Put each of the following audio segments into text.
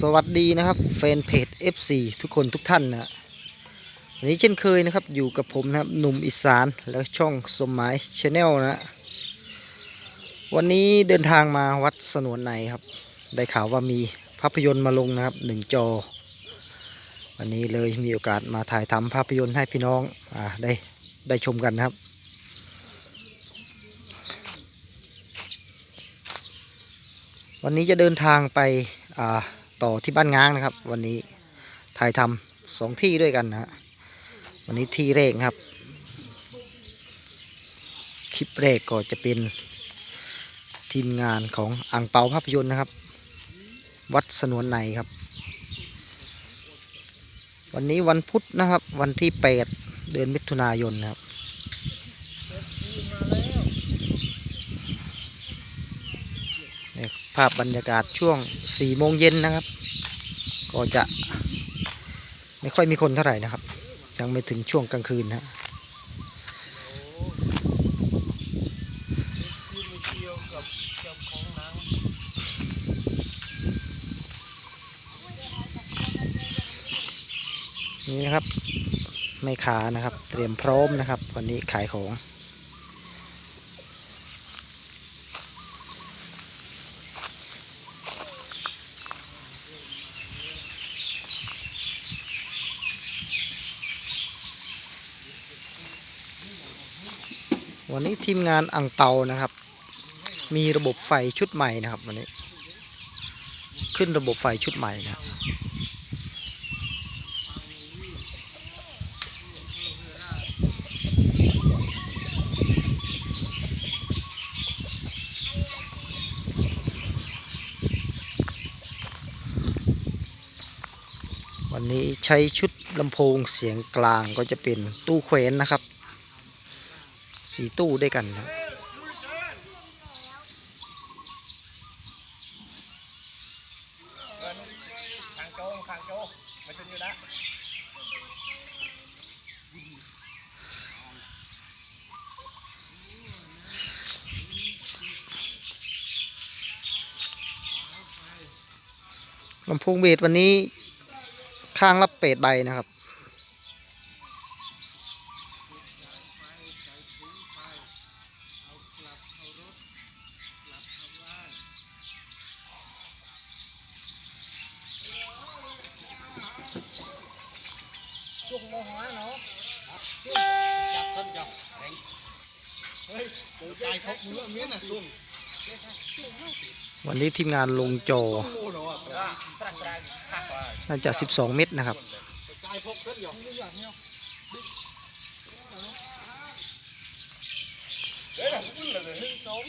สวัสดีนะครับแฟนเพจ FC ทุกคนทุกท่านนะวันนี้เช่นเคยนะครับอยู่กับผมนะครับหนุ่มอีสานแล้วช่องสมหมายชาแนลนะ วันนี้เดินทางมาวัดสนวนในครับ ได้ข่าวว่ามีภาพยนตร์มาลงนะครับหนึ่งจอ วันนี้เลยมีโอกาสมาถ่ายทำภาพยนตร์ให้พี่น้องอ่าได้ได้ชมกันนะครับวันนี้จะเดินทางไปอ่า ต่อที่บ้านง้างนะครับ วันนี้ถ่ายทำสองที่ด้วยกันนะฮะวันนี้ที่แรกครับ คลิปแรกก็จะเป็นทีมงานของอ่างเปาภาพยนตร์นะครับ วัดสนวนในครับ วันนี้วันพุธนะครับ วันที่ 8 เดือนมิถุนายนนะครับ ภาพบรรยากาศช่วง4โมงเย็นนะครับ ก็จะไม่ค่อยมีคนเท่าไหร่นะครับ ยังไม่ถึงช่วงกลางคืนนะนี่นะครับ ไม่ขานะครับ เตรียมพร้อมนะครับ วันนี้ขายของ วันนี้ทีมงานอังเปานะครับ มีระบบไฟชุดใหม่นะครับวันนี้ ขึ้นระบบไฟชุดใหม่นะครับวันนี้ใช้ชุดลำโพงเสียงกลางก็จะเป็นตู้แขวนนะครับ สีตู้ด้วยกันนะทางโจงทางโจมันจะอยู่นะลำโพงเบสวันนี้ข้างละเป็ดใบนะครับ หอยเนาะจับต้นจับแข็งเฮ้ยตัวใจพกมือเมียน่ะลุงวันนี้ทีมงานลงจอโอ้โหฝรั่งได้หักไปน่าจะ 12 เม็ดนะครับองอย่างเนี้ยเฮ้ยขึ้นเลยหนึ่งสอง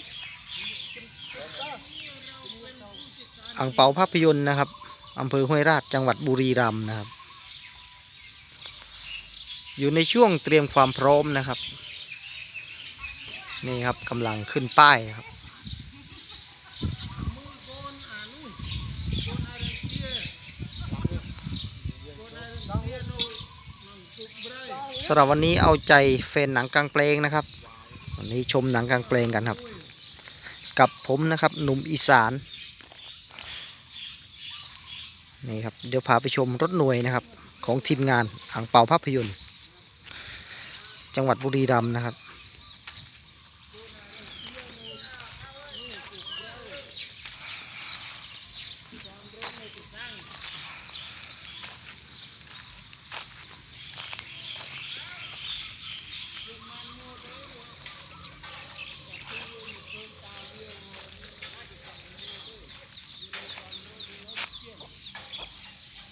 อ่างเปาภาพยนตร์นะครับอำเภอห้วยราชจังหวัดบุรีรัมย์นะครับ อยู่ในช่วงเตรียมความพร้อมนะครับ นี่ครับกำลังขึ้นป้ายครับ สำหรับวันนี้เอาใจแฟนหนังกลางแปลงนะครับ วันนี้ชมหนังกลางแปลงกันครับ กับผมนะครับหนุ่มอีสานนี่ครับเดี๋ยวพาไปชมรถหน่วยนะครับ ของทีมงานอ่างเปาภาพยนตร์ จังหวัดบุรีรัมย์นะครับ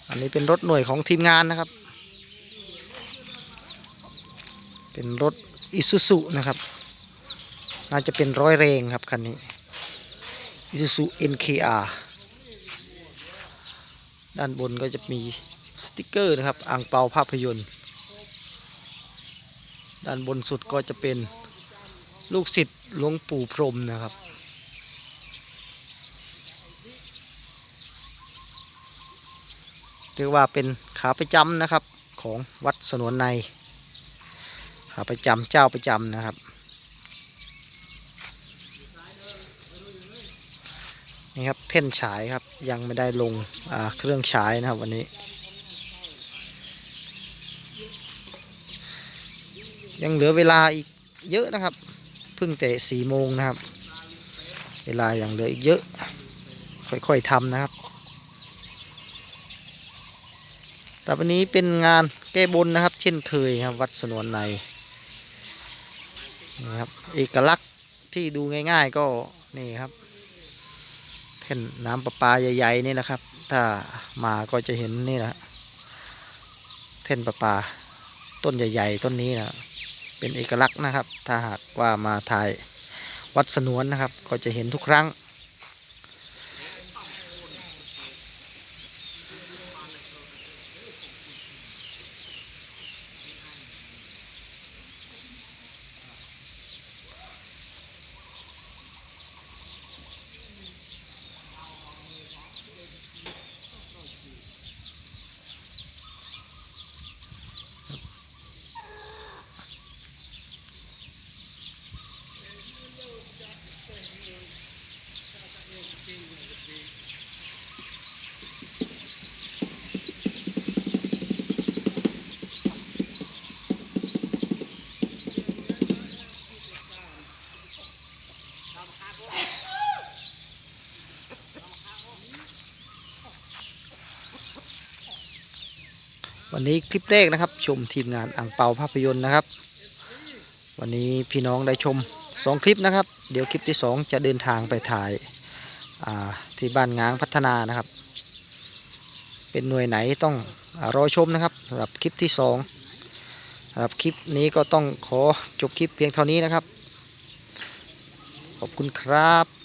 อันนี้เป็นรถหน่วยของทีมงานนะครับ เป็นรถอิซูซุนะครับ น่าจะเป็นร้อยแรงครับคันนี้อิซูซุ NKR ด้านบนก็จะมีสติกเกอร์นะครับอ่างเปาภาพยนตร์ ด้านบนสุดก็จะเป็นลูกศิษย์หลวงปู่พรมนะครับเรียกว่าเป็นขาประจำนะครับของวัดสนวนใน ขาประจำเจ้าประจำนะครับ นี่ครับเท่นฉายครับยังไม่ได้ลงเครื่องฉายนะครับวันนี้ ยังเหลือเวลาอีกเยอะนะครับเพิ่งแต่สี่โมงนะครับ เวลายังเหลืออีกเยอะ ค่อยๆทำนะครับแต่วันนี้เป็นงานแก้บนนะครับ เช่นเคยครับ วัดสนวนใน นี่ครับเอกลักษณ์ที่ดูง่ายๆก็นี่ครับเท่นน้ำประปาใหญ่ๆนี่นะครับ ถ้ามาก็จะเห็นนี่นะเท่นประปาต้นใหญ่ ๆ ต้นนี้นะเป็นเอกลักษณ์นะครับ ถ้าหากว่ามาถ่ายวัดสนวนนะครับ ก็จะเห็นทุกครั้ง วันนี้คลิปแรกนะครับ ชมทีมงานอ่างเปาภาพยนตร์นะครับ วันนี้พี่น้องได้ชมสองคลิปนะครับ เดี๋ยวคลิปที่สองจะเดินทางไปถ่ายาที่บ้านง้างพัฒนานะครับ เป็นหน่วยไหนต้องอรอชมนะครับสำหรับคลิปที่สองสำหรับคลิปนี้ก็ต้องขอจบคลิปเพียงเท่านี้นะครับ ขอบคุณครับ